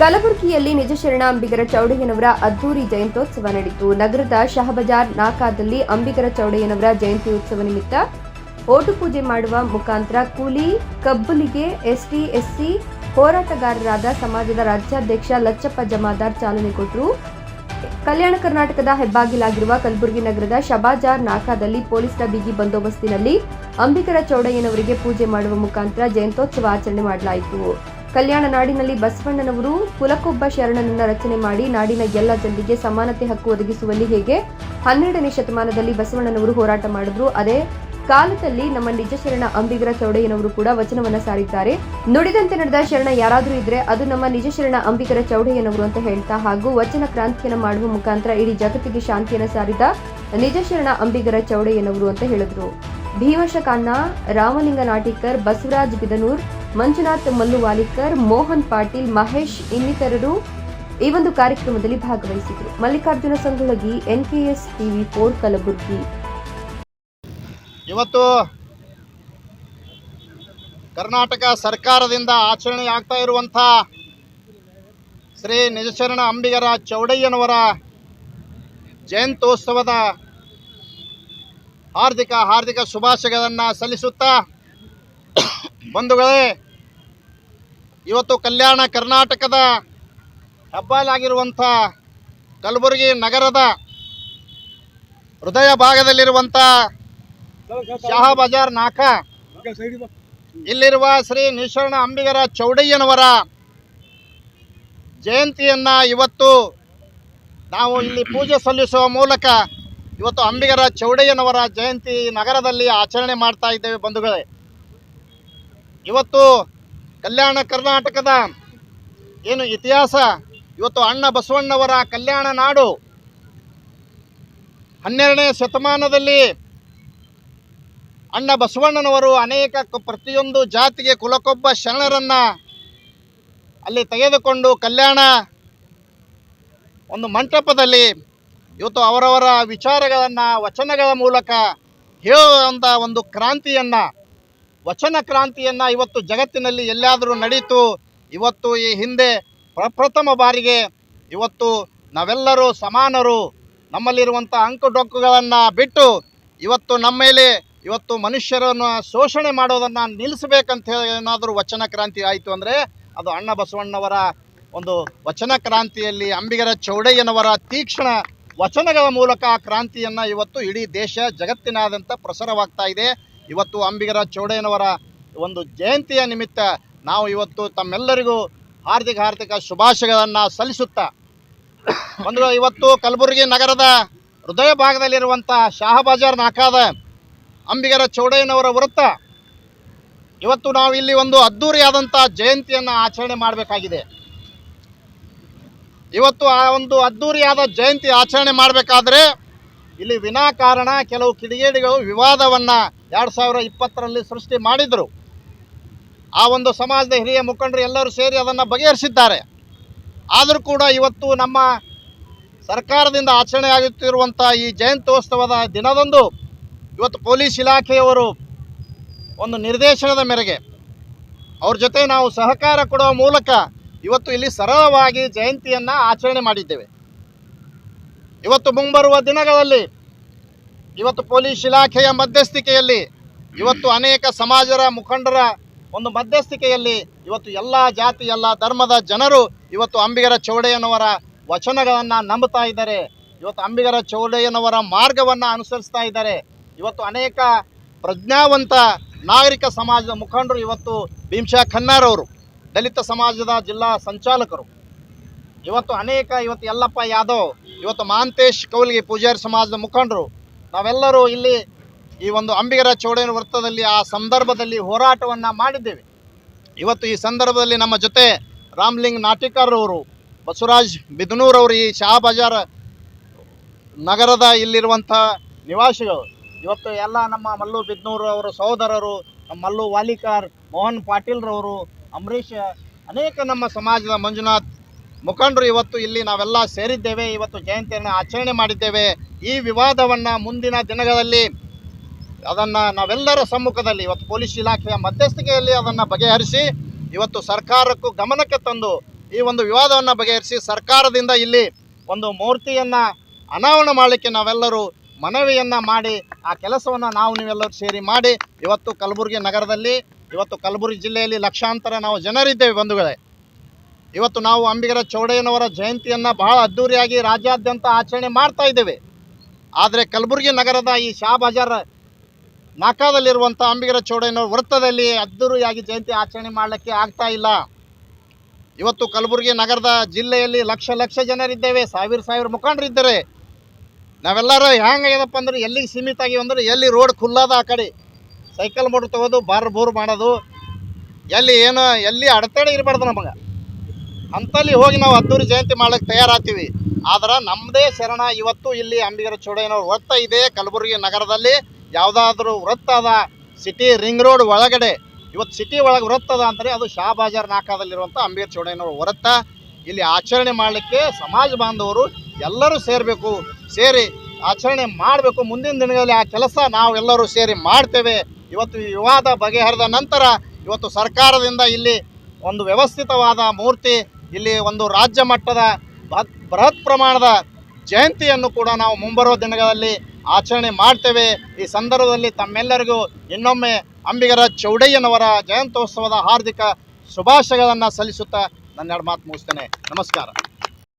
ಕಲಬುರಗಿಯಲ್ಲಿ ನಿಜಶರಣ ಅಂಬಿಗರ ಚೌಡಯ್ಯನವರ ಅದ್ದೂರಿ ಜಯಂತ್ಯೋತ್ಸವ ನಡೆಯಿತು. ನಗರದ ಶಹಬಜಾರ್ ನಾಕಾದಲ್ಲಿ ಅಂಬಿಗರ ಚೌಡಯ್ಯನವರ ಜಯಂತಿ ಉತ್ಸವ ನಿಮಿತ್ತ ಓಟು ಪೂಜೆ ಮಾಡುವ ಮುಖಾಂತರ ಕೂಲಿ ಕಬ್ಬಲಿಗೆ ಎಸ್ಟಿ, ಎಸ್ಸಿ ಹೋರಾಟಗಾರರಾದ ಸಮಾಜದ ರಾಜ್ಯಾಧ್ಯಕ್ಷ ಲಚ್ಚಪ್ಪ ಜಮಾದಾರ್ ಚಾಲನೆ ಕೊಟ್ಟರು. ಕಲ್ಯಾಣ ಕರ್ನಾಟಕದ ಹೆಬ್ಬಾಗಿಲಾಗಿರುವ ಕಲಬುರಗಿ ನಗರದ ಶಬಾಜಾರ್ ನಾಕಾದಲ್ಲಿ ಪೊಲೀಸರ ಬಿಗಿ ಬಂದೋಬಸ್ತಿನಲ್ಲಿ ಅಂಬಿಕರ ಚೌಡಯ್ಯನವರಿಗೆ ಪೂಜೆ ಮಾಡುವ ಮುಖಾಂತರ ಜಯಂತ್ಯೋತ್ಸವ ಆಚರಣೆ ಮಾಡಲಾಯಿತು. ಕಲ್ಯಾಣ ನಾಡಿನಲ್ಲಿ ಬಸವಣ್ಣನವರು ಕುಲಕೊಬ್ಬ ಶರಣನನ್ನ ರಚನೆ ಮಾಡಿ ನಾಡಿನ ಎಲ್ಲ ಜನರಿಗೆ ಸಮಾನತೆ ಹಕ್ಕು ಒದಗಿಸುವಲ್ಲಿ ಹೇಗೆ? ಹನ್ನೆರಡನೇ ಶತಮಾನದಲ್ಲಿ ಬಸವಣ್ಣನವರು ಹೋರಾಟ ಮಾಡಿದ್ರು. ಅದೇ ಕಾಲದಲ್ಲಿ ನಮ್ಮ ನಿಜ ಶರಣ ಅಂಬಿಗರ ಚೌಡಯ್ಯನವರು ಕೂಡ ವಚನವನ್ನ ಸಾರಿದ್ದಾರೆ. ನುಡಿದಂತೆ ನಡೆದ ಶರಣ ಯಾರಾದರೂ ಇದ್ರೆ ಅದು ನಮ್ಮ ನಿಜ ಶರಣ ಅಂಬಿಗರ ಚೌಡಯ್ಯನವರು ಅಂತ ಹೇಳ್ತಾ ಹಾಗೂ ವಚನ ಕ್ರಾಂತಿಯನ್ನ ಮಾಡುವ ಮುಖಾಂತರ ಇಡೀ ಜಗತ್ತಿಗೆ ಶಾಂತಿಯನ್ನ ಸಾರಿದ ನಿಜ ಶರಣ ಅಂಬಿಗರ ಚೌಡಯ್ಯನವರು ಅಂತ ಹೇಳಿದ್ರು. ಭೀಮಶಕಾನ್ನ ರಾಮಲಿಂಗ ನಾಟಿಕರ್ ಬಸವರಾಜ್ ಬಿದನೂರ್ ಮಂಜುನಾಥ್ ಮಲ್ಲುವಾಲಿಕರ್, ಮೋಹನ್ ಪಾಟೀಲ್, ಮಹೇಶ್ ಇನ್ನಿತರರು ಈ ಒಂದು ಕಾರ್ಯಕ್ರಮದಲ್ಲಿ ಭಾಗವಹಿಸಿದರು. Mallikarjuna Sangolagi NKS TV for Kalaburagi. ಇವತ್ತು ಕರ್ನಾಟಕ ಸರ್ಕಾರದಿಂದ ಆಚರಣೆ ಆಗ್ತಾ ಇರುವಂಥ ಶ್ರೀ ನಿಜಶರಣ ಅಂಬಿಗರ ಚೌಡಯ್ಯನವರ ಜಯಂತ್ಯೋತ್ಸವದ ಹಾರ್ದಿಕ ಹಾರ್ದಿಕ ಶುಭಾಶಯಗಳನ್ನು ಸಲ್ಲಿಸುತ್ತಾ ಬಂಧುಗಳೇ ಇವತ್ತು ಕಲ್ಯಾಣ ಕರ್ನಾಟಕದ ಹೆಬ್ಬಾಲಾಗಿರುವಂಥ ಕಲಬುರಗಿ ನಗರದ ಹೃದಯ ಭಾಗದಲ್ಲಿರುವಂಥ ಶಹಾ ಬಜಾರ್ ನಾಕ. ಇಲ್ಲಿರುವ ಶ್ರೀ ನಿಶರಣ ಅಂಬಿಗರ ಚೌಡಯ್ಯನವರ ಜಯಂತಿಯನ್ನು ಇವತ್ತು ನಾವು ಇಲ್ಲಿ ಪೂಜೆ ಸಲ್ಲಿಸುವ ಮೂಲಕ ಇವತ್ತು ಅಂಬಿಗರ ಚೌಡಯ್ಯನವರ ಜಯಂತಿ ನಗರದಲ್ಲಿ ಆಚರಣೆ ಮಾಡ್ತಾ ಇದ್ದೇವೆ ಬಂಧುಗಳೇ. ಇವತ್ತು ಕಲ್ಯಾಣ ಕರ್ನಾಟಕದ ಏನು ಇತಿಹಾಸ? ಇವತ್ತು ಅಣ್ಣ ಬಸವಣ್ಣವರ ಕಲ್ಯಾಣ ನಾಡು ಹನ್ನೆರಡನೇ ಶತಮಾನದಲ್ಲಿ ಅಣ್ಣ ಬಸವಣ್ಣನವರು ಅನೇಕ ಪ್ರತಿಯೊಂದು ಜಾತಿಗೆ ಕುಲಕೊಬ್ಬ ಶರಣರನ್ನ ಅಲ್ಲಿ ತೆಗೆದುಕೊಂಡು ಕಲ್ಯಾಣ ಒಂದು ಮಂಟಪದಲ್ಲಿ ಇವತ್ತು ಅವರವರ ವಿಚಾರಗಳನ್ನು, ವಚನಗಳ ಮೂಲಕ ಹೇಳುವಂಥ ಒಂದು ಕ್ರಾಂತಿಯನ್ನು ವಚನ ಕ್ರಾಂತಿಯನ್ನು ಇವತ್ತು ಜಗತ್ತಿನಲ್ಲಿ ಎಲ್ಲಾದರೂ ನಡೀತು, ಇವತ್ತು ಈ ಹಿಂದೆ ಪ್ರಪ್ರಥಮ ಬಾರಿಗೆ ಇವತ್ತು ನಾವೆಲ್ಲರೂ ಸಮಾನರು. ನಮ್ಮಲ್ಲಿರುವಂಥ ಅಂಕುಡೊಕ್ಕುಗಳನ್ನು ಬಿಟ್ಟು ಇವತ್ತು ನಮ್ಮ ಮೇಲೆ ಇವತ್ತು ಮನುಷ್ಯರನ್ನು ಶೋಷಣೆ ಮಾಡೋದನ್ನು ನಿಲ್ಲಿಸಬೇಕಂತ ಹೇಳಿ ಏನಾದರೂ ವಚನ ಕ್ರಾಂತಿ ಆಯಿತು ಅಂದರೆ ಅದು ಅಣ್ಣ ಬಸವಣ್ಣವರ ಒಂದು ವಚನ ಕ್ರಾಂತಿಯಲ್ಲಿ ಅಂಬಿಗರ ಚೌಡಯ್ಯನವರ ತೀಕ್ಷ್ಣ ವಚನಗಳ ಮೂಲಕ ಆ ಕ್ರಾಂತಿಯನ್ನು ಇವತ್ತು ಇಡೀ ದೇಶ ಜಗತ್ತಿನಾದ್ಯಂತ ಪ್ರಸಾರವಾಗ್ತಾ ಇದೆ. ಇವತ್ತು ಅಂಬಿಗರ ಚೌಡಯ್ಯನವರ ಒಂದು ಜಯಂತಿಯ ನಿಮಿತ್ತ ನಾವು ಇವತ್ತು ತಮ್ಮೆಲ್ಲರಿಗೂ ಹಾರ್ದಿಕ ಹಾರ್ದಿಕ ಶುಭಾಶಯಗಳನ್ನು ಸಲ್ಲಿಸುತ್ತಾ ಒಂದು ಇವತ್ತು ಕಲಬುರಗಿ ನಗರದ ಹೃದಯ ಭಾಗದಲ್ಲಿರುವಂಥ ಶಾಹಬಾಜಾರ್ ನಾಕಾದ ಅಂಬಿಗರ ಚೌಡಯ್ಯನವರ ವೃತ್ತ, ಇವತ್ತು ನಾವು ಇಲ್ಲಿ ಒಂದು ಅದ್ಧೂರಿಯಾದಂಥ ಜಯಂತಿಯನ್ನು ಆಚರಣೆ ಮಾಡಬೇಕಾಗಿದೆ. ಇವತ್ತು ಆ ಒಂದು ಅದ್ಧೂರಿಯಾದ ಜಯಂತಿ ಆಚರಣೆ ಮಾಡಬೇಕಾದ್ರೆ ಇಲ್ಲಿ ವಿನಾಕಾರಣ ಕೆಲವು ಕಿಡಿಗೇಡಿಗಳು ವಿವಾದವನ್ನು ಎರಡು ಸಾವಿರ ಇಪ್ಪತ್ತರಲ್ಲಿ ಸೃಷ್ಟಿ ಮಾಡಿದರು. ಆ ಒಂದು ಸಮಾಜದ ಹಿರಿಯ ಮುಖಂಡರು ಎಲ್ಲರೂ ಸೇರಿ ಅದನ್ನು ಬಗೆಹರಿಸಿದ್ದಾರೆ. ಆದರೂ ಕೂಡ ಇವತ್ತು ನಮ್ಮ ಸರ್ಕಾರದಿಂದ ಆಚರಣೆ ಆಗುತ್ತಿರುವಂಥ ಈ ಜಯಂತ್ಯೋತ್ಸವದ ದಿನದಂದು ಇವತ್ತು ಪೊಲೀಸ್ ಇಲಾಖೆಯವರು ಒಂದು ನಿರ್ದೇಶನದ ಮೇರೆಗೆ ಅವ್ರ ಜೊತೆ ನಾವು ಸಹಕಾರ ಕೊಡುವ ಮೂಲಕ ಇವತ್ತು ಇಲ್ಲಿ ಸರಳವಾಗಿ ಜಯಂತಿಯನ್ನು ಆಚರಣೆ ಮಾಡಿದ್ದೇವೆ. ಇವತ್ತು ಮುಂಬರುವ ದಿನಗಳಲ್ಲಿ ಇವತ್ತು ಪೊಲೀಸ್ ಇಲಾಖೆಯ ಮಧ್ಯಸ್ಥಿಕೆಯಲ್ಲಿ ಇವತ್ತು ಅನೇಕ ಸಮಾಜರ ಮುಖಂಡರ ಒಂದು ಮಧ್ಯಸ್ಥಿಕೆಯಲ್ಲಿ ಇವತ್ತು ಎಲ್ಲ ಜಾತಿ, ಎಲ್ಲ ಧರ್ಮದ ಜನರು ಇವತ್ತು ಅಂಬಿಗರ ಚೌಡಯ್ಯನವರ ವಚನಗಳನ್ನು ನಂಬುತ್ತಾ ಇದ್ದಾರೆ. ಇವತ್ತು ಅಂಬಿಗರ ಚೌಡಯ್ಯನವರ ಮಾರ್ಗವನ್ನು ಅನುಸರಿಸ್ತಾ ಇದ್ದಾರೆ. ಇವತ್ತು ಅನೇಕ ಪ್ರಜ್ಞಾವಂತ ನಾಗರಿಕ ಸಮಾಜದ ಮುಖಂಡರು ಇವತ್ತು ಭೀಮ್ಶಾ ಖನ್ನಾರ್ ಅವರು ದಲಿತ ಸಮಾಜದ ಜಿಲ್ಲಾ ಸಂಚಾಲಕರು. ಇವತ್ತು ಅನೇಕ ಇವತ್ತು ಯಲ್ಲಪ್ಪ ಯಾದವ್, ಇವತ್ತು ಮಾಂತೇಶ್ ಕೌಲ್ಗಿ ಪೂಜಾರಿ ಸಮಾಜದ ಮುಖಂಡರು ನಾವೆಲ್ಲರೂ ಇಲ್ಲಿ ಈ ಒಂದು ಅಂಬಿಗರ ಚೌಡೇನ ವೃತ್ತದಲ್ಲಿ ಆ ಸಂದರ್ಭದಲ್ಲಿ ಹೋರಾಟವನ್ನು ಮಾಡಿದ್ದೇವೆ. ಇವತ್ತು ಈ ಸಂದರ್ಭದಲ್ಲಿ ನಮ್ಮ ಜೊತೆ ರಾಮ್ಲಿಂಗ್ ನಾಟಿಕಾರ್ ಅವರು ಬಸವರಾಜ್ ಬಿದನೂರ್ ಅವರು ಈ ಶಹಾಬಜಾರ್ ನಗರದ ಇಲ್ಲಿರುವಂಥ ನಿವಾಸಿಗಳು. ಇವತ್ತು ಎಲ್ಲ ನಮ್ಮ ಮಲ್ಲು ಬಿದನೂರ್ ಅವರ ಸಹೋದರರು, ನಮ್ಮ ಮಲ್ಲು ವಾಲಿಕಾರ್ ಮೋಹನ್ ಪಾಟೀಲ್ರವರು, ಅಂಬರೀಷ್, ಅನೇಕ ನಮ್ಮ ಸಮಾಜದ ಮಂಜುನಾಥ್ ಮುಖಂಡರು ಇವತ್ತು ಇಲ್ಲಿ ನಾವೆಲ್ಲ ಸೇರಿದ್ದೇವೆ, ಇವತ್ತು ಜಯಂತಿಯನ್ನು ಆಚರಣೆ ಮಾಡಿದ್ದೇವೆ. ಈ ವಿವಾದವನ್ನು ಮುಂದಿನ ದಿನಗಳಲ್ಲಿ ಅದನ್ನು ನಾವೆಲ್ಲರ ಸಮ್ಮುಖದಲ್ಲಿ ಇವತ್ತು ಪೊಲೀಸ್ ಇಲಾಖೆಯ ಮಧ್ಯಸ್ಥಿಕೆಯಲ್ಲಿ ಅದನ್ನು ಬಗೆಹರಿಸಿ, ಇವತ್ತು ಸರ್ಕಾರಕ್ಕೂ ಗಮನಕ್ಕೆ ತಂದು ಈ ಒಂದು ವಿವಾದವನ್ನು ಬಗೆಹರಿಸಿ ಸರ್ಕಾರದಿಂದ ಇಲ್ಲಿ ಒಂದು ಮೂರ್ತಿಯನ್ನು ಅನಾವರಣ ಮಾಡಲಿಕ್ಕೆ ನಾವೆಲ್ಲರೂ ಮನವಿಯನ್ನು ಮಾಡಿ, ಆ ಕೆಲಸವನ್ನು ನಾವು ನೀವೆಲ್ಲರೂ ಸೇರಿ ಮಾಡಿ, ಇವತ್ತು ಕಲಬುರಗಿ ನಗರದಲ್ಲಿ, ಇವತ್ತು ಕಲಬುರಗಿ ಜಿಲ್ಲೆಯಲ್ಲಿ ಲಕ್ಷಾಂತರ ನಾವು ಜನರಿದ್ದೇವೆ ಬಂಧುಗಳೇ. ಇವತ್ತು ನಾವು ಅಂಬಿಗರ ಚೌಡಯ್ಯನವರ ಜಯಂತಿಯನ್ನು ಬಹಳ ಅದ್ಧೂರಿಯಾಗಿ ರಾಜ್ಯಾದ್ಯಂತ ಆಚರಣೆ ಮಾಡ್ತಾ ಇದ್ದೇವೆ. ಆದರೆ ಕಲಬುರಗಿ ನಗರದ ಈ ಶಾ ಬಜಾರ್ ನಾಕಾದಲ್ಲಿರುವಂಥ ಅಂಬಿಗರ ಚೌಡಯ್ಯನವರ ವೃತ್ತದಲ್ಲಿ ಅದ್ದೂರಿಯಾಗಿ ಜಯಂತಿ ಆಚರಣೆ ಮಾಡಲಿಕ್ಕೆ ಆಗ್ತಾ ಇಲ್ಲ. ಇವತ್ತು ಕಲಬುರಗಿ ನಗರದ ಜಿಲ್ಲೆಯಲ್ಲಿ ಲಕ್ಷ ಲಕ್ಷ ಜನರಿದ್ದೇವೆ. ಸಾವಿರ ಸಾವಿರ ಮುಖಂಡರಿದ್ದಾರೆ. ನಾವೆಲ್ಲರೂ ಹೆಂಗಾಗ್ಯದಪ್ಪ ಅಂದ್ರೆ ಎಲ್ಲಿಗೆ ಸೀಮಿತ ಆಗಿವೆ ಅಂದ್ರೆ ಎಲ್ಲಿ ರೋಡ್ ಖುಲ್ಲದ ಆ ಕಡೆ. ಸೈಕಲ್ ಮೋಟ್ರ್ ತಗೋದು ಬಾರ್ ಬೋರ್ ಮಾಡೋದು. ಎಲ್ಲಿ ಏನು, ಎಲ್ಲಿ ಅಡೆತಡೆ ಇರಬಾರ್ದು ನಮಗೆ. ಅಂಥಲ್ಲಿ ಹೋಗಿ ನಾವು ಅದ್ದೂರಿ ಜಯಂತಿ ಮಾಡಕ್ಕೆ ತಯಾರಾಗ್ತೀವಿ. ಆದ್ರೆ ನಮ್ಮದೇ ಶರಣ ಇವತ್ತು ಇಲ್ಲಿ ಅಂಬಿಗರ ಚೌಡಯ್ಯನವ್ರ ವೃತ್ತ ಇದೆ ಕಲಬುರಗಿ ನಗರದಲ್ಲಿ. ಯಾವುದಾದ್ರೂ ವೃತ್ತ ಅದ, ಸಿಟಿ ರಿಂಗ್ ರೋಡ್ ಒಳಗಡೆ. ಇವತ್ತು ಸಿಟಿ ಒಳಗೆ ವೃತ್ತ ಅದ ಅಂದರೆ ಅದು ಶಾ ಬಾಜಾರ್ ನಾಕಾದಲ್ಲಿರುವಂಥ ಅಂಬಿಗರ ಚೌಡಯ್ಯನವ್ರ ವೃತ್ತ. ಇಲ್ಲಿ ಆಚರಣೆ ಮಾಡಲಿಕ್ಕೆ ಸಮಾಜ ಬಾಂಧವರು ಎಲ್ಲರೂ ಸೇರಬೇಕು. ಸೇರಿ ಆಚರಣೆ ಮಾಡಬೇಕು. ಮುಂದಿನ ದಿನಗಳಲ್ಲಿ ಆ ಕೆಲಸ ನಾವೆಲ್ಲರೂ ಸೇರಿ ಮಾಡ್ತೇವೆ. ಇವತ್ತು ವಿವಾದ ಬಗೆಹರಿದ ನಂತರ ಇವತ್ತು ಸರ್ಕಾರದಿಂದ ಇಲ್ಲಿ ಒಂದು ವ್ಯವಸ್ಥಿತವಾದ ಮೂರ್ತಿ ಇಲ್ಲಿ ಒಂದು ರಾಜ್ಯ ಮಟ್ಟದ ಬೃಹತ್ ಪ್ರಮಾಣದ ಜಯಂತಿಯನ್ನು ಕೂಡ ನಾವು ಮುಂಬರುವ ದಿನಗಳಲ್ಲಿ ಆಚರಣೆ ಮಾಡ್ತೇವೆ. ಈ ಸಂದರ್ಭದಲ್ಲಿ ತಮ್ಮೆಲ್ಲರಿಗೂ ಇನ್ನೊಮ್ಮೆ ಅಂಬಿಗರ ಚೌಡಯ್ಯನವರ ಜಯಂತ್ಯೋತ್ಸವದ ಹಾರ್ದಿಕ ಶುಭಾಶಯಗಳನ್ನು ಸಲ್ಲಿಸುತ್ತಾ ನನ್ನೆರಡು ಮಾತು ಮುಗಿಸ್ತೇನೆ. ನಮಸ್ಕಾರ.